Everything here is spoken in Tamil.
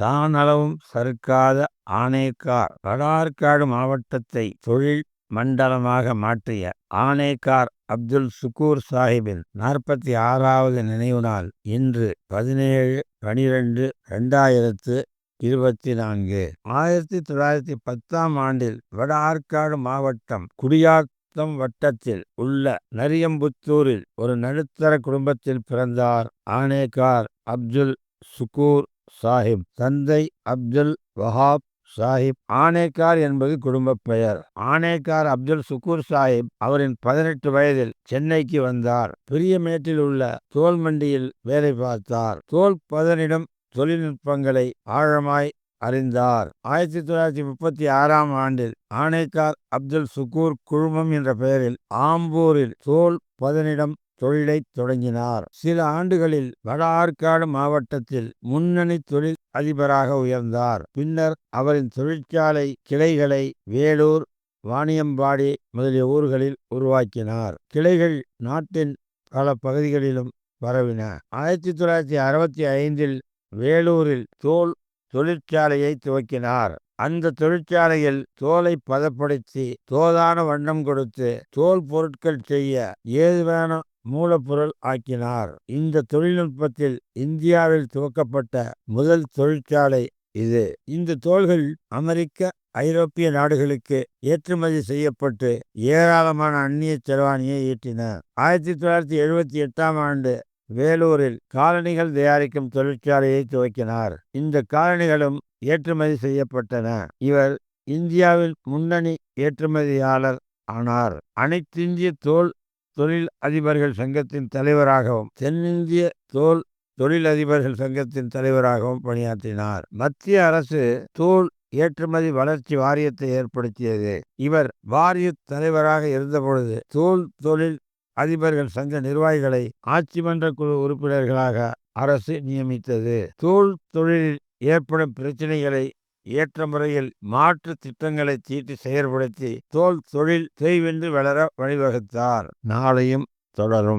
சாணளவும் சறுக்காத ஆனேக்கார். வடார்காடு மாவட்டத்தை தொழில் மண்டலமாக மாற்றிய ஆனேக்கார் அப்துல் சுக்கூர் சாஹிபின் நாற்பத்தி ஆறாவது நினைவு நாள் இன்று பதினேழு பனிரெண்டு ரெண்டாயிரத்து இருபத்தி நான்கு ஆயிரத்தி தொள்ளாயிரத்தி பத்தாம் ஆண்டில் வட ஆற்காடு மாவட்டம் குடியாத்தம் வட்டத்தில் உள்ள நரியம்புத்தூரில் ஒரு நடுத்தர குடும்பத்தில் பிறந்தார் ஆனேகார் அப்துல் சுக்கூர் சாஹிப். தந்தை அப்துல் வஹாப் சாஹிப். ஆனேக்கார் என்பது குடும்ப பெயர். ஆனேக்கார் அப்துல் சுக்கூர் சாஹிப் அவரின் பதினெட்டு வயதில் சென்னைக்கு வந்தார். பிரியமேட்டில் உள்ள தோல் மண்டியில் வேலை பார்த்தார். தோல் பதனிடம் தொழில்நுட்பங்களை ஆழமாய் அறிந்தார். ஆயிரத்தி தொள்ளாயிரத்தி முப்பத்தி ஆறாம் ஆண்டில் ஆனேக்கார் அப்துல் சுக்கூர் குழுமம் என்ற பெயரில் ஆம்பூரில் தோல் பதனிடம் தொழிலை தொடங்கினார். சில ஆண்டுகளில் வட ஆற்காடு மாவட்டத்தில் முன்னணி தொழில் அதிபராக உயர்ந்தார். பின்னர் அவரின் தொழிற்சாலை கிளைகளை வேலூர் வாணியம்பாடி முதலிய ஊர்களில் உருவாக்கினார். கிளைகள் நாட்டின் பல பகுதிகளிலும் பரவின. ஆயிரத்தி தொள்ளாயிரத்தி அறுபத்தி ஐந்தில் வேலூரில் தோல் தொழிற்சாலையை துவக்கினார். அந்த தொழிற்சாலையில் தோலை பதப்படுத்தி தோதான வண்ணம் கொடுத்து தோல் பொருட்கள் செய்ய ஏதுவான மூலப்பொருள் ஆக்கினார். இந்த தொழில்நுட்பத்தில் இந்தியாவில் துவக்கப்பட்ட முதல் தொழிற்சாலை இது. இந்த தோள்கள் அமெரிக்க ஐரோப்பிய நாடுகளுக்கு ஏற்றுமதி செய்யப்பட்டு ஏராளமான அந்நிய செலவாணியை ஈட்டின. ஆயிரத்தி தொள்ளாயிரத்தி எழுபத்தி எட்டாம் ஆண்டு வேலூரில் காலணிகள் தயாரிக்கும் தொழிற்சாலையை துவக்கினார். இந்த காலணிகளும் ஏற்றுமதி செய்யப்பட்டன. இவர் இந்தியாவில் முன்னணி ஏற்றுமதியாளர் ஆனார். அனைத்திந்திய தோல் தொழில் அதிபர்கள் சங்கத்தின் தலைவராகவும் தென்னிந்திய தோல் தொழிலதிபர்கள் சங்கத்தின் தலைவராகவும் பணியாற்றினார். மத்திய அரசு தோல் ஏற்றுமதி வளர்ச்சி வாரியத்தை ஏற்படுத்தியது. இவர் வாரிய தலைவராக இருந்தபொழுது தோல் தொழில் அதிபர்கள் சங்க நிர்வாகிகளை ஆட்சி மன்ற குழு உறுப்பினர்களாக அரசு நியமித்தது. தோல் தொழிலில் ஏற்படும் பிரச்சனைகளை ஏற்ற முறையில் மாற்று திட்டங்களை தீட்டி செயற்படுத்தி தோல் தொழில் தெய்வென்று வளர வழிவகுத்தார். நாளையும் தொடரும்.